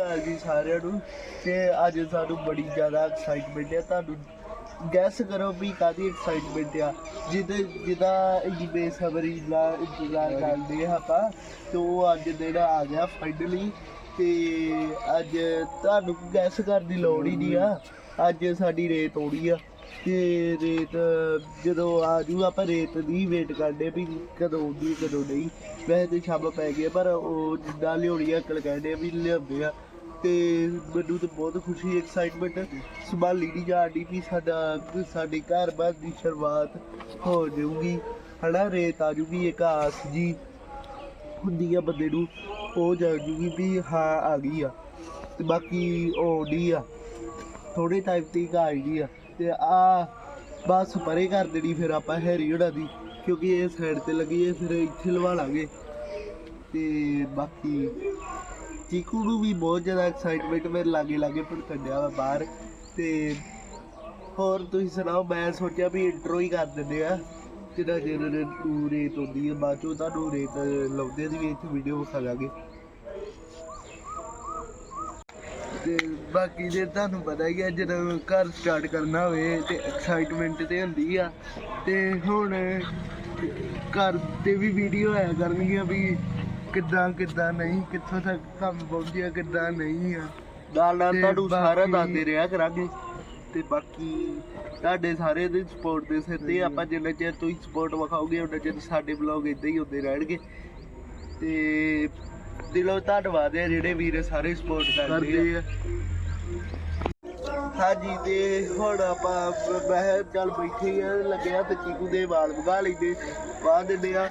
ਅਕਾਲ ਜੀ ਸਾਰਿਆਂ ਨੂੰ ਤੇ ਅੱਜ ਸਾਨੂੰ ਬੜੀ ਜ਼ਿਆਦਾ ਐਕਸਾਈਟਮੈਂਟ ਹੈ ਤੁਹਾਨੂੰ ਗੈਸ ਕਰੋ ਵੀ ਕਾਦੀ ਐਕਸਾਈਟਮੈਂਟ ਆ। ਜਿਹਦੇ ਜਿਹਦਾ ਇੰਨੀ ਬੇਸਬਰੀ ਦਾ ਇੰਤਜ਼ਾਰ ਕਰਦੇ ਹਾਂ ਆਪਾਂ, ਤੇ ਉਹ ਅੱਜ ਦਿਨ ਆ ਗਿਆ ਫਾਈਨਲੀ ਤੇ ਅੱਜ ਤੁਹਾਨੂੰ ਗੈਸ ਕਰਨ ਦੀ ਲੋੜ ਹੀ ਨਹੀਂ ਆ। ਅੱਜ ਸਾਡੀ ਰੇਤ ਆਉਣੀ ਆ, ਤੇ ਰੇਤ ਜਦੋਂ ਆ ਜੂ, ਆਪਾਂ ਰੇਤ ਦੀ ਵੇਟ ਕਰਦੇ ਵੀ ਕਦੋਂ ਆਉਂਦੀ ਕਦੋਂ ਨਹੀਂ। ਵੈਸੇ ਤੇ ਸ਼ਾਮ ਪੈ ਗਈ ਪਰ ਉਹ ਜਿੱਦਾਂ ਲਿਆਉਣੀ ਅਕਲ ਕਹਿੰਦੇ ਵੀ ਲਿਆਉਂਦੇ ਆ। ਤੇ ਮੈਨੂੰ ਤਾਂ ਬਹੁਤ ਖੁਸ਼ੀ ਐਕਸਾਈਟਮੈਂਟ ਸੰਭਾਲੀ ਨਹੀਂ ਜਾਂਦੀ ਵੀ ਸਾਡਾ, ਸਾਡੇ ਘਰ ਬਾਰ ਦੀ ਸ਼ੁਰੂਆਤ ਹੋ ਜਾਊਗੀ। ਹਨਾ, ਰੇਤ ਆ ਜੂਗੀ, ਇੱਕ ਆਸ ਜੀ ਹੁੰਦੀ ਆ ਬੰਦੇ ਨੂੰ, ਉਹ ਜਾ ਜੂਗੀ ਵੀ ਹਾਂ, ਆ ਗਈ ਆ। ਤੇ ਬਾਕੀ ਉਹ ਨਹੀਂ ਆ। ਥੋੜੇ ਟਾਈਮ 'ਤੇ ਆ ਗਈ ਆ। ਤੇ ਆ ਬਸ ਪਰੇ ਕਰ ਦੇਣੀ ਫਿਰ ਆਪਾਂ ਹੈਰੀ ਹੋਣਾ ਦੀ, ਕਿਉਂਕਿ ਇਹ ਸਾਈਡ ਤੇ ਲੱਗੀ ਹੈ ਫਿਰ ਇੱਥੇ ਲਵਾ ਲਾਂਗੇ। ਤੇ ਬਾਕੀ ਚੀਕੂ ਨੂੰ ਵੀ ਬਹੁਤ ਜ਼ਿਆਦਾ ਐਕਸਾਈਟਮੈਂਟ ਮੇਰੇ ਲਾਗੇ ਲਾਗੇ ਪਰ ਕੱਢਿਆ ਵਾ ਬਾਹਰ। ਤੇ ਹੋਰ ਤੁਸੀਂ ਸੁਣਾਓ, ਮੈਂ ਸੋਚਿਆ ਵੀ ਇੰਟਰੋ ਹੀ ਕਰ ਦਿੰਦੇ ਆ। ਜਿਹੜਾ ਜਿਹੜਾ ਨੂੰ ਰੇਤ ਹੁੰਦੀ ਹੈ ਬਾਅਦ ਚੋਂ ਤੁਹਾਨੂੰ ਰੇਤ ਲਾਉਂਦੇ ਦੀ ਵੀ ਇੱਥੇ ਵੀਡੀਓ ਵਿਖਾ ਲਾਂਗੇ ਤੇ ਬਾਕੀ ਜੇ ਤੁਹਾਨੂੰ ਪਤਾ ਹੀ ਹੈ ਜਦੋਂ ਘਰ ਸਟਾਰਟ ਕਰਨਾ ਹੋਵੇ ਤੇ ਐਕਸਾਈਟਮੈਂਟ ਤੇ ਹੁੰਦੀ ਆ। ਤੇ ਹੁਣ ਘਰ ਤੇ ਵੀ ਵੀਡੀਓ ਆਇਆ ਕਰਨਗੀਆਂ ਵੀ ਕਿੱਦਾਂ ਕਿੱਦਾਂ ਨਹੀਂ ਕਿੱਥੋਂ ਤੱਕ ਕੰਮ ਪਹੁੰਚਿਆ ਕਿੱਦਾਂ ਨਹੀਂ ਆ। ਨਾਲ ਨਾਲ ਤੇ ਤੁਹਾਨੂੰ ਸਾਰਾ ਬਾਕੀ- ਦੱਸਦੇ ਰਿਹਾ ਕਰਾਂਗੇ। ਤੇ ਬਾਕੀ ਤੁਹਾਡੇ ਸਾਰੇ ਦੀ ਸਪੋਰਟ ਦੇ ਸਿਰ ਤੇ ਆਪਾਂ ਜਿੰਨਾ ਚਿਰ ਤੁਸੀਂ ਸਪੋਰਟ ਵਿਖਾਓਗੇ ਉਹਨਾਂ ਚਿਰ ਸਾਡੇ ਵਲੌਗ ਇਦਾਂ ਹੀ ਹੁੰਦੇ ਰਹਿਣਗੇ। ਤੇ ਦਿਲੋਂ ਧੰਨਵਾਦ ਹੈ ਜਿਹੜੇ ਵੀਰ ਸਾਰੇ ਸਪੋਰਟ ਕਰਦੇ ਕਰਦੇ ਆ। ਹਾਂਜੀ ਤੇ ਹੁਣ ਆਪਾਂ ਮੈਂ ਚੱਲ ਬੈਠੇ ਆ ਲੱਗਿਆ ਤੇ ਚੀਕੂ ਦੇ ਵਾਲ ਵਗਾ ਲੈਂਦੇ ਵਾਹ ਦਿੰਦੇ ਆ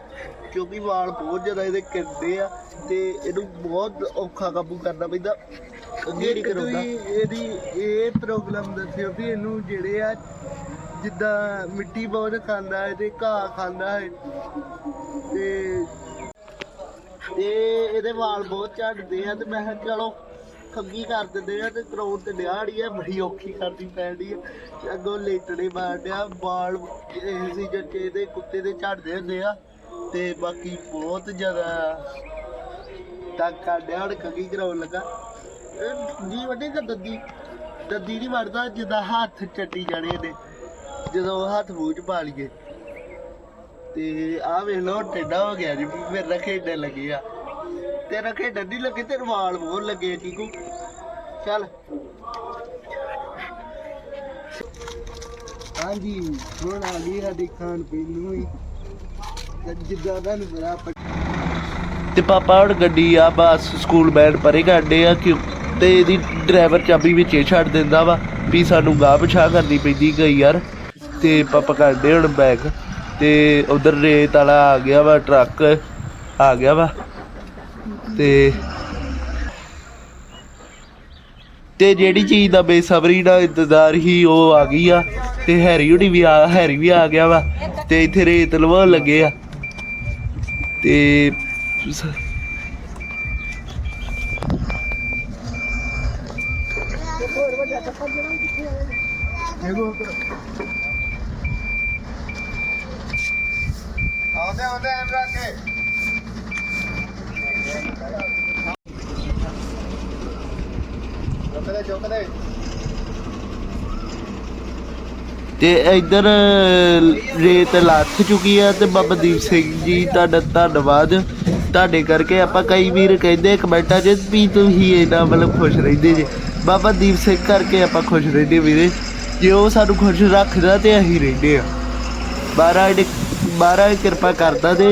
ਕਿਉਂਕਿ ਵਾਲ ਬਹੁਤ ਜ਼ਿਆਦਾ ਇਹਦੇ ਕਿਰਦੇ ਆ ਤੇ ਇਹਨੂੰ ਬਹੁਤ ਔਖਾ ਕਾਬੂ ਕਰਨਾ ਪੈਂਦਾ ਅੱਗੇ ਨਹੀਂ ਤੁਸੀਂ ਇਹਦੀ ਇਹ ਪ੍ਰੋਬਲਮ ਦੱਸਿਓ ਵੀ ਇਹਨੂੰ ਜਿਹੜੇ ਆ ਜਿੱਦਾਂ ਮਿੱਟੀ ਬਹੁਤ ਖਾਂਦਾ ਹੈ ਤੇ ਘਾਹ ਖਾਂਦਾ ਹੈ ਤੇ ਤੇ ਇਹਦੇ ਵਾਲ ਬਹੁਤ ਝੜਦੇ ਆ ਤੇ ਮੈਂ ਕਿਹਾ ਚਲੋ ਖੱਗੀ ਕਰ ਦਿੰਦੇ ਆ ਤੇ ਕਰਾਉਣ ਤੇ ਦਿਹਾੜੀ ਆ, ਬੜੀ ਔਖੀ ਕਰਦੀ ਪੈਂਦੀ ਆ। ਤੇ ਅੱਗੋਂ ਲੇਟੜੇ ਮਾਰਦਿਆ ਵਾਲ ਇਸ ਸੀਜ਼ਨ ਚ ਇਹਦੇ ਕੁੱਤੇ ਦੇ ਝੜਦੇ ਹੁੰਦੇ ਆ, ਤੇ ਬਾਕੀ ਬਹੁਤ ਜ਼ਿਆਦਾ ਤੱਕ ਕਰਦਿਆ ਹੁਣ ਖੱਗੀ ਕਰਾਉਣ ਲੱਗਾ। ਜੀ ਵੱਡੇ ਤਾਂ ਦੱਦੀ ਦੱਦੀ ਨਹੀਂ ਵੜਦਾ ਜਿੱਦਾਂ ਹੱਥ ਚੱਟੀ ਜਾਣੇ ਨੇ, ਜਦੋਂ ਹੱਥ ਮੂੰਹ ਚ ਪਾ ਲਈਏ। ਤੇ ਆ ਵੇਖ ਲੋ ਟੇਡਾ ਹੋ ਗਿਆ ਜੀ, ਮੇਰਾ ਖੇਡਣ ਲੱਗੇ ਆ। ਤੇਰਾ ਖੇਡਣ ਨਹੀਂ ਲੱਗੇ ਤੇ ਵਾਲ ਬਹੁਤ ਲੱਗੇ ਚੀਕੂ। ਚੱਲ। ਹਾਂਜੀ, ਹੁਣ ਆ ਗਈ ਸਾਡੀ ਖਾਣ ਪੀਣ ਨੂੰ ਹੀ ਤੇ ਜਿੱਦਾਂ ਤੁਹਾਨੂੰ ਪਤਾ ਤੇ ਪਾਪਾ ਹੁਣ ਗੱਡੀ ਆ, ਬਸ ਸਕੂਲ ਬੈਂਡ ਪਰੇ ਕਰਦੇ ਆ, ਕਿ ਤੇ ਇਹਦੀ ਡਰਾਈਵਰ ਚਾਬੀ ਵਿੱਚ ਹੀ ਛੱਡ ਦਿੰਦਾ ਵਾ ਵੀ ਸਾਨੂੰ ਗਾਹ ਪਿਛਾ ਕਰਨੀ ਪੈਂਦੀ ਗਈ ਯਾਰ। ਤੇ ਪਾਪਾ ਕਰਦੇ ਹੁਣ ਬੈਗ। ਤੇ ਉਧਰ ਰੇਤ ਵਾਲਾ ਆ ਗਿਆ ਵਾ, ਟਰੱਕ ਆ ਗਿਆ ਵਾ। ਤੇ ਤੇ ਜਿਹੜੀ ਚੀਜ਼ ਦਾ ਬੇਸਬਰੀ ਦਾ ਇੰਤਜ਼ਾਰ ਹੀ ਉਹ ਆ ਗਈ ਆ, ਤੇ ਹੈਰੀ ਹੁਣੀ ਵੀ ਆ, ਹੈਰੀ ਵੀ ਆ ਗਿਆ ਵਾ, ਤੇ ਇੱਥੇ ਰੇਤ ਲਵਾਉਣ ਲੱਗੇ ਆ। ਤੇ ਆਉਂਦੇ ਆਉਂਦੇ, ਐਂ ਰੱਖ ਤੇ ਇੱਧਰ ਰੇਤ ਲੱਥ ਚੁੱਕੀ ਆ ਤੇ ਬਾਬਾ ਦੀਪ ਸਿੰਘ ਜੀ, ਤੁਹਾਡਾ ਧੰਨਵਾਦ। ਤੁਹਾਡੇ ਕਰਕੇ ਆਪਾਂ ਕਈ ਵੀਰ ਕਹਿੰਦੇ ਕਮੈਂਟਾਂ 'ਚ ਵੀ ਤੁਸੀਂ ਇਹਨਾਂ ਮਤਲਬ ਖੁਸ਼ ਰਹਿੰਦੇ ਜੇ। ਬਾਬਾ ਦੀਪ ਸਿੰਘ ਕਰਕੇ ਆਪਾਂ ਖੁਸ਼ ਰਹਿੰਦੇ ਵੀਰੇ। ਜੇ ਉਹ ਸਾਨੂੰ ਖੁਸ਼ ਰੱਖਦਾ ਤੇ ਅਸੀਂ ਰਹਿੰਦੇ ਆ ਮਹਾਰਾਜ ਨੇ ਮਹਾਰਾਜ ਕਿਰਪਾ ਕਰਦਾ ਤੇ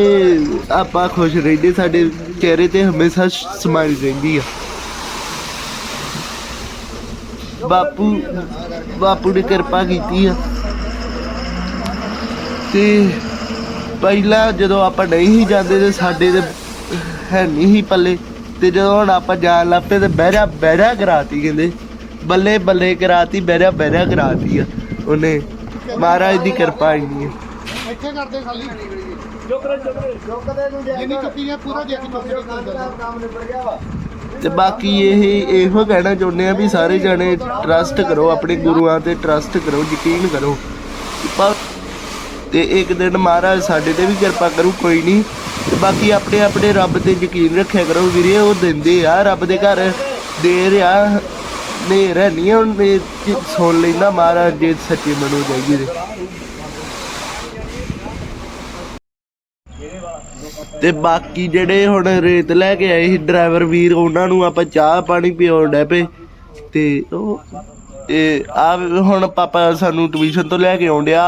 ਆਪਾਂ ਖੁਸ਼ ਰਹਿੰਦੇ ਸਾਡੇ ਚਿਹਰੇ ਤੇ ਹਮੇਸ਼ਾ ਸਮਾਈ ਰਹਿੰਦੀ ਆ। ਬਾਪੂ ਬਾਪੂ ਨੇ ਕਿਰਪਾ ਕੀਤੀ ਆ। ਤੇ ਪਹਿਲਾਂ ਜਦੋਂ ਆਪਾਂ ਨਹੀਂ ਸੀ ਜਾਂਦੇ ਤੇ ਸਾਡੇ ਤੇ ਹੈ ਨਹੀਂ ਸੀ ਪੱਲੇ। ਤੇ ਜਦੋਂ ਹੁਣ ਆਪਾਂ ਜਾਣ ਲੱਪੇ ਤੇ ਬਹਿਰਾ ਬਹਿਰਾ ਕਰਾਤੀ ਕਹਿੰਦੇ। ਬੱਲੇ ਬੱਲੇ ਕਰਾਤੀ, ਬਹਿਰਾ ਬਹਿਰਾ ਕਰਾਤੀ ਆ ਉਹਨੇ। ਮਹਾਰਾਜ ਦੀ ਕਿਰਪਾ ਇੰਨੀ ਹੈ ਇੱਥੇ ਕਰਦੇ ਖਾਲੀ। ਚੁੱਕਦੇ ਚੁੱਕਦੇ ਚੁੱਕਦੇ ਨੂੰ ਜਿੰਨੀ ਚੁੱਕੀ ਹੈ ਪੂਰਾ ਦੇ ਕੇ ਚੁੱਕਦੇ ਕੰਮ ਨਿਬੜ ਗਿਆ ਵਾ। ਤੇ ਬਾਕੀ ਇਹ ਇਹੋ ਕਹਿਣਾ ਚਾਹੁੰਦੇ ਆ ਵੀ ਸਾਰੇ ਜਣੇ ਟਰਸਟ ਕਰੋ ਆਪਣੇ ਗੁਰੂਆਂ ਤੇ ਟਰਸਟ ਕਰੋ ਯਕੀਨ ਕਰੋ। ਤੇ ਇੱਕ ਦਿਨ ਮਹਾਰਾਜ ਸਾਡੇ ਤੇ ਵੀ ਕਿਰਪਾ ਕਰੂ ਕੋਈ ਨਹੀਂ। ਤੇ ਬਾਕੀ ਆਪਣੇ ਆਪਣੇ ਰੱਬ ਤੇ ਯਕੀਨ ਰੱਖਿਆ ਕਰੋ ਵੀਰੇ ਉਹ ਦਿੰਦੇ ਆ ਰੱਬ ਦੇ ਘਰ ਦੇ ਰਿਹਾ ਨੇਰ ਹੈ ਨਹੀਂ ਹੁਣ ਸੁਣ ਲੈਂਦਾ ਮਹਾਰਾਜ ਜੇ ਸੱਚੀ ਮਨੂ ਜਾਈਏ ਤੇ ਬਾਕੀ ਜਿਹੜੇ ਹੁਣ ਰੇਤ ਲੈ ਕੇ ਆਏ ਸੀ ਡਰਾਈਵਰ ਵੀਰ, ਉਹਨਾਂ ਨੂੰ ਆਪਾਂ ਚਾਹ ਪਾਣੀ ਪਿਉਣ ਡੈ ਪਏ। ਤੇ ਉਹ ਇਹ ਆ ਹੁਣ ਪਾਪਾ ਸਾਨੂੰ ਟਿਊਸ਼ਨ ਤੋਂ ਲੈ ਕੇ ਆਉਂਦਿਆ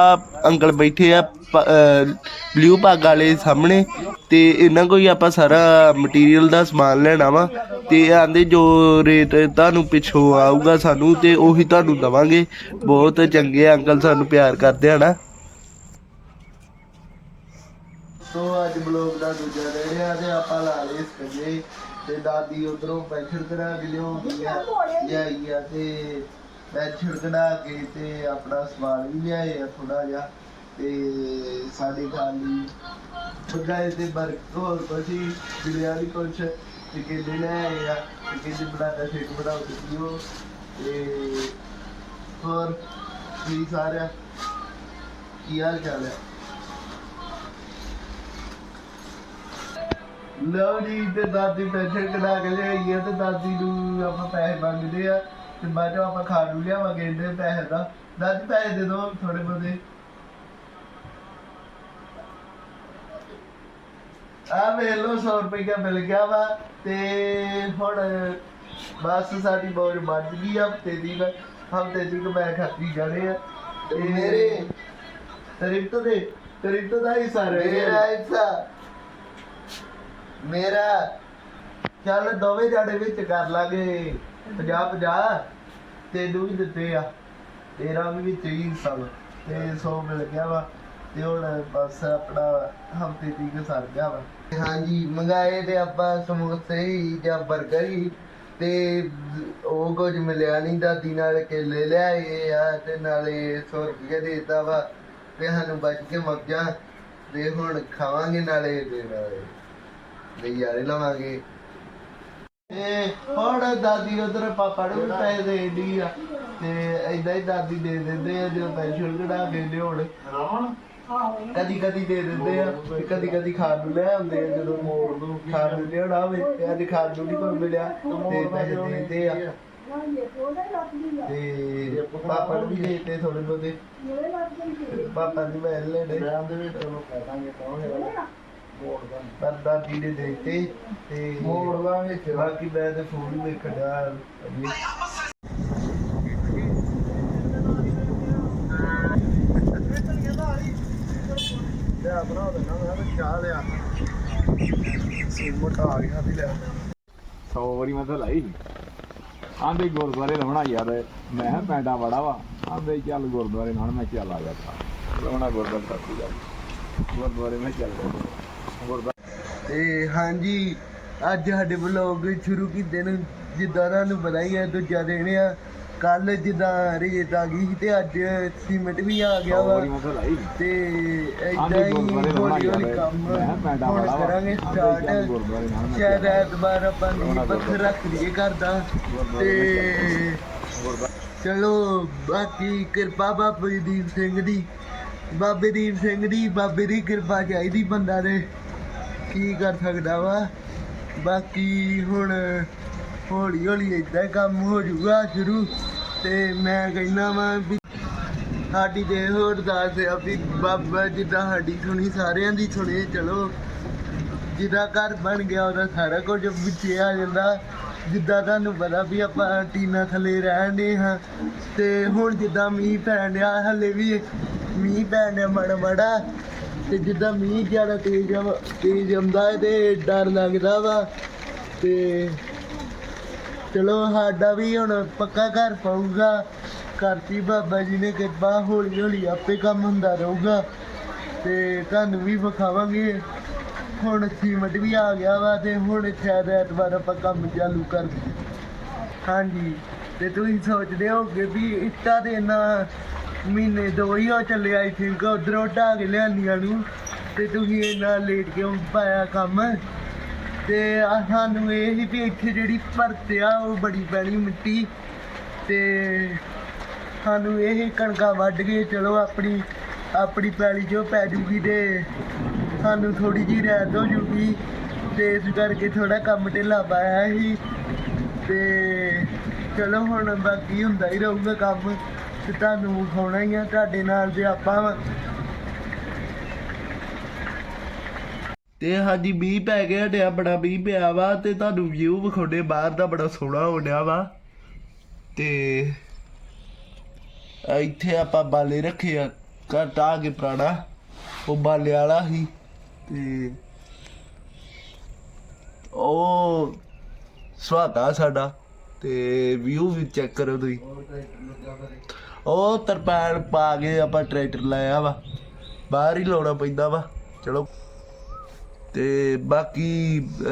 ਅੰਕਲ ਬੈਠੇ ਆ ਬਲੂ ਪੱਗ ਵਾਲੇ ਸਾਹਮਣੇ। ਤੇ ਇਹਨਾਂ ਕੋਈ ਆਪਾਂ ਸਾਰਾ ਮਟੀਰੀਅਲ ਦਾ ਸਮਾਨ ਲੈਣਾ ਵਾ। ਤੇ ਆਂਦੇ ਜੋ ਰੇਟ ਤੁਹਾਨੂੰ ਪਿੱਛੋਂ ਆਊਗਾ ਸਾਨੂੰ, ਤੇ ਉਹੀ ਤੁਹਾਨੂੰ ਦਵਾਂਗੇ। ਬਹੁਤ ਚੰਗੇ ਆ, ਅੰਕਲ ਸਾਨੂੰ ਪਿਆਰ ਕਰਦੇ ਆ ਨਾ। ਸੋ ਅੱਜ ਬਲੌਗ ਦਾ ਦੂਜਾ ਦਿਨ ਆ ਤੇ ਆਪਾਂ ਲਾ ਲਏ ਸਕੰਜੇ ਤੇ ਦਾਦੀ ਉਧਰੋਂ ਪੈਨਸ਼ਨ ਕਰਾ ਕੇ ਲਿਆਉਂਦੀ ਆ ਲਿਆਈ ਆ ਤੇ ਪੈਨਸ਼ਨ ਕਢਾ ਕੇ ਤੇ ਆਪਣਾ ਸਮਾਨ ਵੀ ਲਿਆਏ ਆ ਥੋੜਾ ਜਿਹਾ। ਤੇ ਸਾਡੇ ਖਾਲੀ ਬਗਾਏ ਤੇ ਬਰ ਹੋਰ ਕੁਛ ਹੀ ਬਿਰਿਆਨੀ ਕੁਛ ਤੇ ਕਹਿੰਦੇ ਲੈ ਆ। ਤੇ ਕਹਿੰਦੇ ਬਣਾਦਾ ਸ਼ੇਕ ਬਣਾਓ ਤੇ ਪੀਓ ਤੇ ਹੋਰ ਕੀ ਸਾਰਿਆ, ਕੀ ਹਾਲ ਚਾਲ ਹੈ ਲਓ ਜੀ ਤੇ ਦਾਦੀ ਪੈਸੇ ਕਢਾ ਕੇ ਲਿਆਈ ਆ ਤੇ ਦਾਦੀ ਨੂੰ ਆਪਾਂ ਪੈਸੇ ਮੰਗਦੇ ਆ ਤੇ ਬਾਅਦ ਚੋਂ ਆਪਾਂ ਖਾਣ ਲਿਆਵਾਂਗੇ ਇਹਦੇ ਪੈਸੇ ਦਾ। ਦਾਦੀ ਪੈਸੇ ਦੇ ਦਿਓ ਥੋੜੇ ਬਹੁਤੇ। ਆ ਵੇਖ ਲਓ 100 ਰੁਪਏ ਦਾ ਮਿਲ ਗਿਆ ਵਾ ਤੇ ਹੁਣ ਬਸ ਸਾਡੀ ਬੋਝ ਵੱਜ ਗਈ ਆ ਹਫ਼ਤੇ ਦੀ ਵਾ। ਹਫ਼ਤੇ ਦੀ ਕਮਾਈ ਖਾਤੀ ਜਾਣੇ ਆ। ਤੇ ਮੇਰੇ- ਤਰੀਫ ਤੋਂ ਦੇ ਤਰੀਫ ਤੋਂ ਦਾ ਹੀ ਸਾਰੇ ਮੇਰਾ ਹਿੱਸਾ। ਮੇਰਾ ਚੱਲ ਦੋਵੇਂ ਜਾੜੇ ਵਿੱਚ ਕਰ ਲਾਂਗੇ। 50 50 ਤੈਨੂੰ ਵੀ ਦਿੱਤੇ ਆ। ਤੇਰਾ ਵੀ ਵਿੱਚ ਹੀ ਹਿੱਸਾ ਤੇ 100 ਮਿਲ ਗਿਆ ਵਾ। ਤੇ ਹੁਣ ਬਸ ਆਪਣਾ ਹਫ਼ਤੇ ਤੀਕ ਸਰ ਗਿਆ ਵਾ। ਹਾਂਜੀ, ਮੰਗਾਏ ਤੇ ਆਪਾਂ ਸਮੋਸੇ ਹੀ ਜਾਂ 버ਗਰ ਹੀ। ਤੇ ਉਹ ਕੁਝ ਮਿਲਿਆ ਨਹੀਂ, ਦਾਦੀ ਨਾਲ ਕੇਲੇ ਲਿਆਏ ਆ ਤੇ ਨਾਲੇ 100 ਰੁਪਏ ਦੇਤਾ ਵਾ। ਤੇ ਸਾਨੂੰ ਬਚ ਕੇ ਮੱਝਾਂ ਤੇ ਹੁਣ ਖਾਵਾਂਗੇ ਨਾਲੇ ਤੇ ਨਾਲੇ। ਨਜ਼ਾਰੇ ਲਵਾਂਗੇ। ਇਹ ਹੁਣ ਦਾਦੀ ਉਧਰ ਪਾਪਾ ਨੂੰ ਵੀ ਪੈਸੇ ਦੇ ਦੀ ਆ। ਤੇ ਏਦਾਂ ਹੀ ਦਾਦੀ ਦੇ ਦਿੰਦੇ ਆ ਜਦੋਂ ਪੈਨਸ਼ਨ ਕਢਾ ਕੇ ਲਿਆਉਣ। ਕਦੀ ਕਦੀ ਦੇ ਦਿੰਦੇ ਆ ਤੇ ਕਦੀ ਕਦੀ ਖਾਣ ਨੂੰ ਲੈ ਆਉਂਦੇ ਆ ਜਦੋਂ ਮੋੜ ਨੂੰ ਖਾਣ ਨੂੰ ਲਿਆਉਣਾ ਹੋਵੇ ਤੇ ਅੱਜ ਖਾਣ ਨੂੰ ਨਹੀਂ ਕੋਈ ਮਿਲਿਆ ਤੇ ਪੈਸੇ ਦੇ ਦਿੰਦੇ ਆ। ਤੇ ਪਾਪਾ ਨੂੰ ਵੀ ਦੇ ਦਿੱਤੇ ਥੋੜੇ ਤੇ ਪਾਪਾ ਦੀ ਮੈਂ ਲੈਣੇ। ਪਰ ਦਾਦੀ ਨੇ ਦੇ ਦਿੱਤੇ ਤੇ ਮੋੜ ਲਾਂਗੇ ਬਾਕੀ ਮੈਂ ਤੇ ਫੋਨ ਵੀ ਅਜੇ। ਲਿਆ ਬਣਾ ਦੇਣਾ ਮੈਂ ਚਾਹ ਲਿਆ। ਮੋਟਾ ਆ ਗਿਆ ਤੇ ਲਿਆ ਸੌ ਵਾਰੀ ਮੈਂ ਤਾਂ ਲਾਈ ਆਂਦੇ ਗੁਰਦੁਆਰੇ ਲਾਉਣਾ ਯਾਰ ਮੈਂ ਕਿਹਾ ਪੈਂਡਾ ਬੜਾ ਵਾ। ਆਂਦੇ ਚੱਲ ਗੁਰਦੁਆਰੇ ਨਾਲ ਮੈਂ ਚੱਲ ਆ ਗਿਆ। ਤਾਂ ਲਾਉਣਾ ਗੁਰਦੁਆਰੇ ਤੱਕ ਜਾ ਗੁਰਦੁਆਰੇ ਮੈਂ ਚੱਲ ਗਿਆ। ਤੇ ਹਾਂਜੀ ਅੱਜ ਸਾਡੇ ਵਲੋਗ ਸ਼ੁਰੂ ਕੀਤੇ ਨੂੰ ਜਿੱਦਾਂ ਤੁਹਾਨੂੰ ਪਤਾ ਹੀ ਹੈ ਦੂਜਾ ਦਿਨ ਆ। ਕੱਲ ਜਿੱਦਾਂ ਰੇਤ ਆ ਗਈ ਸੀ ਤੇ ਅੱਜ ਸੀਮੈਂਟ ਵੀ ਆ ਗਿਆ ਵਾ। ਤਾਂ ਏਦਾਂ ਹੀ ਹੌਲੀ ਹੌਲੀ ਕੰਮ ਹੁਣ ਕਰਾਂਗੇ ਸਟਾਰਟ ਸ਼ਾਇਦ। ਐਤਵਾਰ ਆਪਾਂ ਨੀਂਹ ਪੱਥਰ। ਰੱਖ ਲਈਏ ਘਰ ਦਾ। ਤੇ ਚਲੋ ਬਾਕੀ ਕਿਰਪਾ ਬਾਬੇ ਦੀਪ ਸਿੰਘ ਦੀ। ਬਾਬੇ ਦੀਪ ਸਿੰਘ ਦੀ, ਬਾਬੇ ਦੀ ਕਿਰਪਾ ਚਾਹੀਦੀ ਬੰਦਾ ਦੇ ਕੀ ਕਰ ਸਕਦਾ ਵਾ? ਬਾਕੀ ਹੁਣ ਹੌਲੀ ਹੌਲੀ ਏਦਾਂ ਕੰਮ ਹੋ ਜਾਊਗਾ ਸ਼ੁਰੂ। ਤੇ ਮੈਂ ਕਹਿੰਦਾ ਵਾਂ ਵੀ ਸਾਡੀ ਤੇ ਹੋਰ ਅਰਦਾਸ ਆ ਵੀ ਬਾਬਾ ਜਿੱਦਾਂ ਸਾਡੀ ਸੁਣੀ, ਸਾਰਿਆਂ ਦੀ ਸੁਣੇ, ਚਲੋ। ਜਿਹਦਾ ਘਰ ਬਣ ਗਿਆ, ਉਹਦਾ ਸਾਰਾ ਕੁਝ ਵਿੱਚੇ ਆ ਜਾਂਦਾ। ਜਿੱਦਾਂ ਤੁਹਾਨੂੰ ਪਤਾ ਵੀ ਆਪਾਂ ਟੀਨਾ ਥੱਲੇ ਰਹਿੰਦੇ ਹਾਂ। ਤੇ ਹੁਣ ਜਿੱਦਾਂ ਮੀਂਹ ਪੈਣ ਡਿਆ, ਹਲੇ ਵੀ ਮੀਂਹ ਪੈਣ ਡਿਆ ਮਾੜਾ ਮਾੜਾ। ਤੇ ਜਿੱਦਾਂ ਮੀਂਹ ਜ਼ਿਆਦਾ ਤੇਜ਼ ਆ- ਤੇਜ਼ ਆਉਂਦਾ ਹੈ ਤੇ ਡਰ ਲੱਗਦਾ ਵਾ। ਤੇ ਚਲੋ ਸਾਡਾ ਵੀ ਹੁਣ ਪੱਕਾ ਘਰ ਪਾਊਗਾ। ਕਰਤੀ ਬਾਬਾ ਜੀ ਨੇ ਕਿਰਪਾ ਹੌਲੀ ਹੌਲੀ ਆਪੇ ਕੰਮ ਹੁੰਦਾ ਰਹੂਗਾ। ਤੇ ਤੁਹਾਨੂੰ ਵੀ ਵਿਖਾਵਾਂਗੇ। ਹੁਣ ਸੀਮਟ ਵੀ ਆ ਗਿਆ ਵਾ ਤੇ ਹੁਣ ਸ਼ਾਇਦ ਐਤਵਾਰ ਆਪਾਂ ਕੰਮ ਚਾਲੂ ਕਰ ਹਾਂਜੀ, ਤੇ ਤੁਸੀਂ ਸੋਚਦੇ ਹੋਗੇ ਵੀ ਇੱਟਾਂ ਦੇ ਨਾ ਮਹੀਨੇ ਦੋ ਹੀ ਉਹ ਚੱਲੇ ਆਈ ਥਿੰਕ ਉਧਰੋਂ ਢਾਹ ਕੇ ਲਿਆਂਦੀਆਂ ਨੂੰ। ਤੇ ਤੁਸੀਂ ਇੰਨਾ ਲੇਟ ਕਿਉਂ ਪਾਇਆ ਕੰਮ? ਤੇ ਆਹ ਸਾਨੂੰ ਇਹ ਸੀ ਵੀ ਇੱਥੇ ਜਿਹੜੀ ਭਰਤ ਆ, ਉਹ ਬੜੀ ਪੈਣੀ ਮਿੱਟੀ। ਤੇ ਸਾਨੂੰ ਇਹ ਕਣਕਾਂ ਵੱਢ ਕੇ ਚਲੋ ਆਪਣੀ ਆਪਣੀ ਪੈਲੀ ਜੋ ਪੈ ਜੂਗੀ ਤੇ ਸਾਨੂੰ ਥੋੜੀ ਜਿਹੀ ਰਹਿਤ ਹੋ ਜੂਗੀ। ਤੇ ਇਸ ਕਰਕੇ ਥੋੜਾ ਕੰਮ ਢਿੱਲਾ ਪਾਇਆ ਸੀ। ਤੇ ਚਲੋ ਹੁਣ ਬਾਕੀ ਹੁੰਦਾ ਹੀ ਰਹੂਗਾ ਕੰਮ। ਤੇ ਤੁਹਾਨੂੰ ਵਿਖਾਉਣਾ ਹੀ ਆ, ਤੁਹਾਡੇ ਨਾਲ ਜੇ ਆਪਾਂ ਵਾਂ। ਤੇ ਹਾਂਜੀ, ਮੀਂਹ ਪੈ ਗਿਆ ਡਿਆ ਬੜਾ ਮੀਂਹ ਪਿਆ ਵਾ ਤੇ ਤੁਹਾਨੂੰ ਵਿਊ ਵਿਖਾਉਣੇ ਬਾਹਰ ਦਾ ਬੜਾ ਸੋਹਣਾ ਹੋ ਵਾ। ਤੇ ਇੱਥੇ ਆਪਾਂ ਬਾਲੇ ਰੱਖੇ ਆ, ਘਰ ਢਾਹ ਕੇ ਪੁਰਾਣਾ, ਉਹ ਬਾਲੇ ਵਾਲਾ ਸੀ ਤੇ ਉਹ ਸਵਾਦਾ ਸਾਡਾ, ਤੇ ਵਿਊ ਵੀ ਚੈੱਕ ਕਰੋ ਤੁਸੀਂ। ਉਹ ਤਰਪਾਲ ਪਾ ਕੇ ਆਪਾਂ ਟਰੈਕਟਰ ਲਾਇਆ ਵਾ। ਬਾਹਰ ਹੀ ਲਾਉਣਾ ਪੈਂਦਾ ਵਾ। ਚਲੋ। ਤੇ ਬਾਕੀ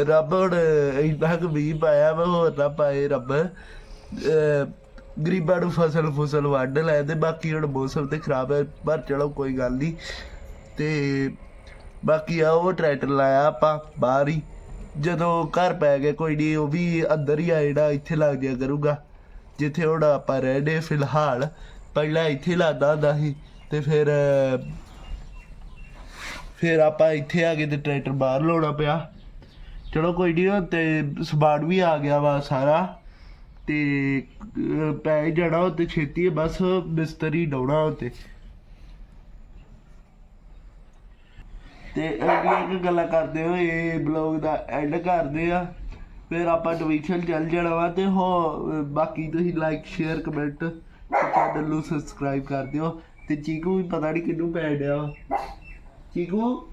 ਰੱਬ ਹੁਣ ਇੰਨਾ ਕੁ ਵੀ ਪਾਇਆ ਵਾ, ਹੋਰ ਨਾ ਪਾਏ ਰੱਬ। ਗਰੀਬਾਂ ਨੂੰ ਫਸਲ ਫੁਸਲ ਵੱਢ ਲੈ ਤੇ ਬਾਕੀ ਹੁਣ ਮੌਸਮ ਤੇ ਖਰਾਬ ਹੈ, ਪਰ ਚਲੋ ਕੋਈ ਗੱਲ ਨਹੀਂ ਤੇ ਬਾਕੀ ਆ ਉਹ ਟਰੈਕਟਰ ਲਾਇਆ ਆਪਾਂ ਬਾਹਰ ਹੀ। ਜਦੋਂ ਘਰ ਪੈ ਗਏ ਕੋਈ ਨਹੀਂ ਉਹ ਵੀ ਅੰਦਰ ਹੀ ਆ ਜਿਹੜਾ ਇੱਥੇ ਲੱਗ ਜਾਇਆ ਕਰੂਗਾ। ਜਿੱਥੇ ਹੁਣ ਆਪਾਂ ਰਹਿੰਦੇ ਫਿਲਹਾਲ। ਪਹਿਲਾਂ ਇੱਥੇ ਲੱਗਦਾ ਹੁੰਦਾ ਸੀ ਤੇ ਫਿਰ ਫਿਰ ਆਪਾਂ ਇੱਥੇ ਆ ਗਏ ਤੇ ਟਰੈਕਟਰ ਬਾਹਰ ਲਾਉਣਾ ਪਿਆ। ਚਲੋ ਕੋਈ ਨਹੀਂ ਹੁਣ ਤੇ ਸਮਾਨ ਵੀ ਆ ਗਿਆ ਵਾ ਸਾਰਾ। ਤੇ ਪੈ ਹੀ ਜਾਣਾ ਉਹ ਤੇ ਛੇਤੀ, ਬਸ ਬਿਸਤਰੀ ਡਾਉਣਾ ਉੱਤੇ ਤੇ ਅੱਗੇ ਗੱਲਾਂ ਕਰਦੇ ਹੋਏ ਇਹ ਬਲੌਗ ਦਾ ਐਂਡ ਕਰਦੇ ਆ। ਫਿਰ ਆਪਾਂ ਡਿਵੀਜ਼ਨ ਚੱਲ ਜਾਣਾ ਵਾ ਤੇ ਹੋ, ਬਾਕੀ ਤੁਸੀਂ ਲਾਈਕ ਸ਼ੇਅਰ ਕਮੈਂਟ ਚੈਨਲ ਨੂੰ ਸਬਸਕ੍ਰਾਈਬ ਕਰ ਦਿਓ ਤੇ ਚੀਕੂ ਵੀ ਪਤਾ ਨਹੀਂ ਕਿੰਨੂੰ ਪੈ ਡਿਆ ਵਾ। ਚੀਕੂ